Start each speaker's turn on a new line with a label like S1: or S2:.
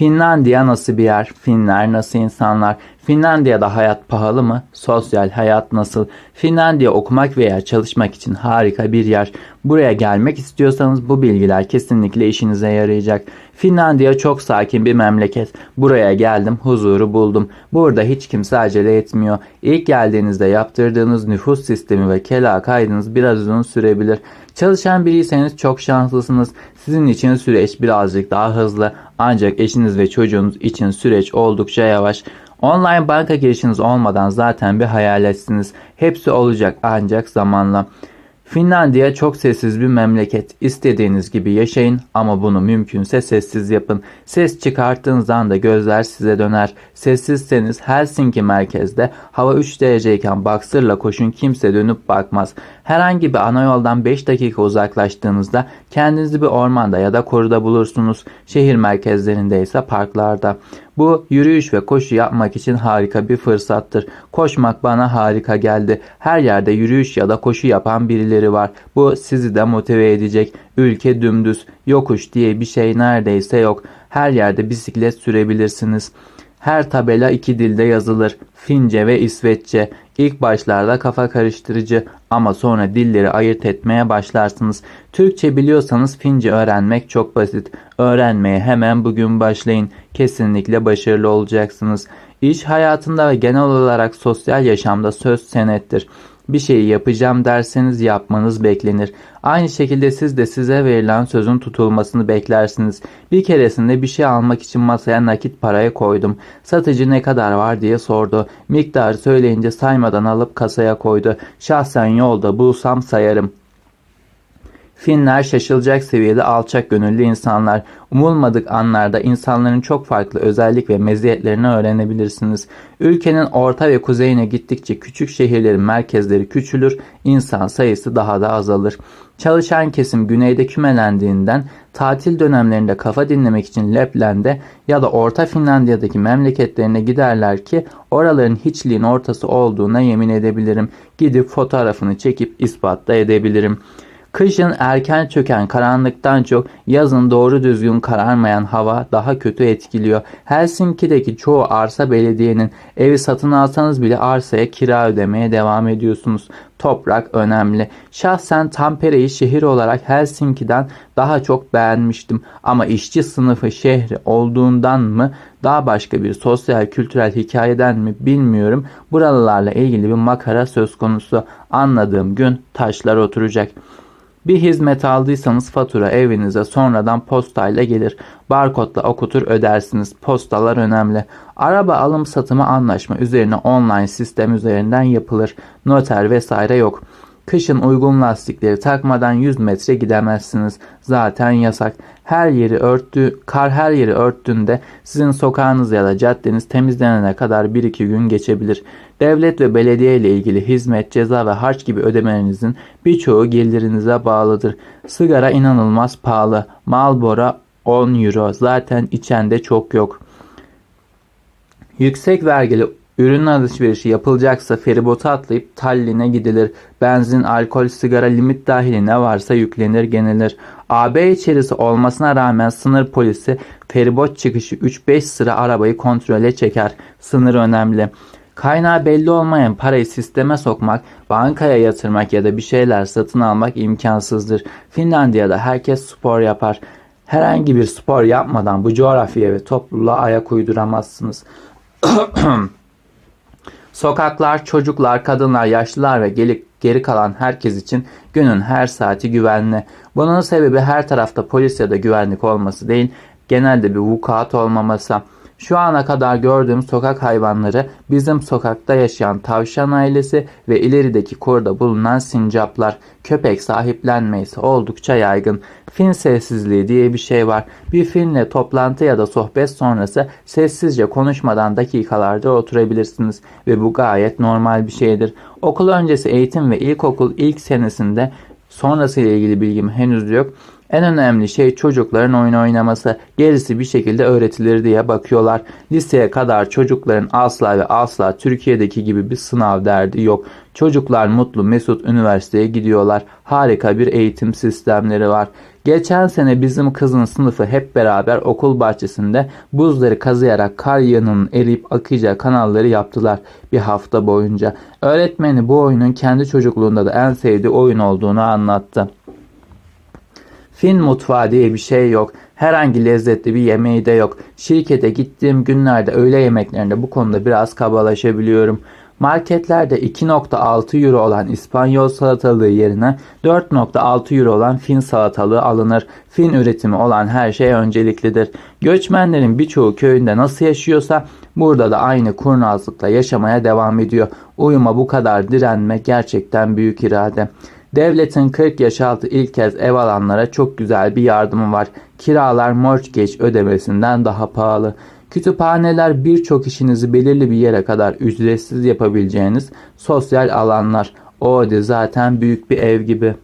S1: Finlandiya nasıl bir yer? Finler nasıl insanlar? Finlandiya'da hayat pahalı mı? Sosyal hayat nasıl? Finlandiya okumak veya çalışmak için harika bir yer. Buraya gelmek istiyorsanız bu bilgiler kesinlikle işinize yarayacak. Finlandiya çok sakin bir memleket. Buraya geldim, huzuru buldum. Burada hiç kimse acele etmiyor. İlk geldiğinizde yaptırdığınız nüfus sistemi ve kela kaydınız biraz uzun sürebilir. Çalışan biriyseniz çok şanslısınız. Sizin için süreç birazcık daha hızlı ancak eşiniz ve çocuğunuz için süreç oldukça yavaş. Online banka girişiniz olmadan zaten bir hayaletsiniz. Hepsi olacak ancak zamanla. Finlandiya çok sessiz bir memleket. İstediğiniz gibi yaşayın ama bunu mümkünse sessiz yapın. Ses çıkarttığınız anda gözler size döner. Sessizseniz Helsinki merkezde hava 3 dereceyken baksırla koşun kimse dönüp bakmaz. Herhangi bir ana yoldan 5 dakika uzaklaştığınızda kendinizi bir ormanda ya da koruda bulursunuz. Şehir merkezlerinde ise parklarda. Bu yürüyüş ve koşu yapmak için harika bir fırsattır. Koşmak bana harika geldi. Her yerde yürüyüş ya da koşu yapan birileri var. Bu sizi de motive edecek. Ülke dümdüz. Yokuş diye bir şey neredeyse yok. Her yerde bisiklet sürebilirsiniz. Her tabela iki dilde yazılır. Fince ve İsveççe. İlk başlarda kafa karıştırıcı ama sonra dilleri ayırt etmeye başlarsınız. Türkçe biliyorsanız Fince öğrenmek çok basit. Öğrenmeye hemen bugün başlayın. Kesinlikle başarılı olacaksınız. İş hayatında ve genel olarak sosyal yaşamda söz senettir. Bir şeyi yapacağım derseniz yapmanız beklenir. Aynı şekilde siz de size verilen sözün tutulmasını beklersiniz. Bir keresinde bir şey almak için masaya nakit parayı koydum. Satıcı ne kadar var diye sordu. Miktarı söyleyince saymadan alıp kasaya koydu. Şahsen yolda bulsam sayarım. Finler şaşılacak seviyede alçak gönüllü insanlar. Umulmadık anlarda insanların çok farklı özellik ve meziyetlerini öğrenebilirsiniz. Ülkenin orta ve kuzeyine gittikçe küçük şehirlerin merkezleri küçülür, insan sayısı daha da azalır. Çalışan kesim güneyde kümelendiğinden tatil dönemlerinde kafa dinlemek için Lapland'e ya da Orta Finlandiya'daki memleketlerine giderler ki oraların hiçliğin ortası olduğuna yemin edebilirim. Gidip fotoğrafını çekip ispatta edebilirim.'' Kışın erken çöken karanlıktan çok yazın doğru düzgün kararmayan hava daha kötü etkiliyor. Helsinki'deki çoğu arsa belediyenin evi satın alsanız bile arsaya kira ödemeye devam ediyorsunuz. Toprak önemli. Şahsen Tampere'yi şehir olarak Helsinki'den daha çok beğenmiştim. Ama işçi sınıfı şehri olduğundan mı daha başka bir sosyal kültürel hikayeden mi bilmiyorum. Buralarla ilgili bir makara söz konusu. Anladığım gün taşlar oturacak. Bir hizmet aldıysanız fatura evinize sonradan postayla gelir. Barkodla okutur ödersiniz. Postalar önemli. Araba alım satımı anlaşma üzerine online sistem üzerinden yapılır. Noter vesaire yok. Kışın uygun lastikleri takmadan 100 metre gidemezsiniz. Zaten yasak. Her yeri örttü, kar her yeri örttüğünde sizin sokağınız ya da caddeniz temizlenene kadar 1-2 gün geçebilir. Devlet ve belediye ile ilgili hizmet, ceza ve harç gibi ödemelerinizin birçoğu gelirinize bağlıdır. Sigara inanılmaz pahalı. Malbora 10 euro. Zaten içende çok yok. Yüksek vergili Ürün alışverişi yapılacaksa feribota atlayıp Tallinn'e gidilir. Benzin, alkol, sigara limit dahili ne varsa yüklenir genilir. AB içerisi olmasına rağmen sınır polisi feribot çıkışı 3-5 sıra arabayı kontrole çeker. Sınır önemli. Kaynağı belli olmayan parayı sisteme sokmak, bankaya yatırmak ya da bir şeyler satın almak imkansızdır. Finlandiya'da herkes spor yapar. Herhangi bir spor yapmadan bu coğrafyaya ve topluluğa ayak uyduramazsınız. Sokaklar, çocuklar, kadınlar, yaşlılar ve geri, geri kalan herkes için günün her saati güvenli. Bunun sebebi her tarafta polis ya da güvenlik olması değil, genelde bir vukuat olmaması. Şu ana kadar gördüğüm sokak hayvanları bizim sokakta yaşayan tavşan ailesi ve ilerideki korda bulunan sincaplar. Köpek sahiplenmeyse oldukça yaygın. Fin sessizliği diye bir şey var. Bir finle toplantı ya da sohbet sonrası sessizce konuşmadan dakikalarca oturabilirsiniz ve bu gayet normal bir şeydir. Okul öncesi eğitim ve ilkokul ilk senesinde sonrası ilgili bilgim henüz yok. En önemli şey çocukların oyun oynaması. Gerisi bir şekilde öğretilir diye bakıyorlar. Liseye kadar çocukların asla ve asla Türkiye'deki gibi bir sınav derdi yok. Çocuklar mutlu mesut üniversiteye gidiyorlar. Harika bir eğitim sistemleri var. Geçen sene bizim kızın sınıfı hep beraber okul bahçesinde buzları kazıyarak kar yağının eriyip akacağı kanalları yaptılar bir hafta boyunca. Öğretmeni bu oyunun kendi çocukluğunda da en sevdiği oyun olduğunu anlattı. Fin mutfağı diye bir şey yok. Herhangi lezzetli bir yemeği de yok. Şirkete gittiğim günlerde öğle yemeklerinde bu konuda biraz kabalaşabiliyorum. Marketlerde 2.6 euro olan İspanyol salatalığı yerine 4.6 euro olan Fin salatalığı alınır. Fin üretimi olan her şey önceliklidir. Göçmenlerin birçoğu köyünde nasıl yaşıyorsa burada da aynı kurnazlıkla yaşamaya devam ediyor. Uyuma bu kadar direnme gerçekten büyük irade. Devletin 40 yaş altı ilk kez ev alanlara çok güzel bir yardımı var. Kiralar mortgage ödemesinden daha pahalı. Kütüphaneler birçok işinizi belirli bir yere kadar ücretsiz yapabileceğiniz sosyal alanlar. O zaten büyük bir ev gibi.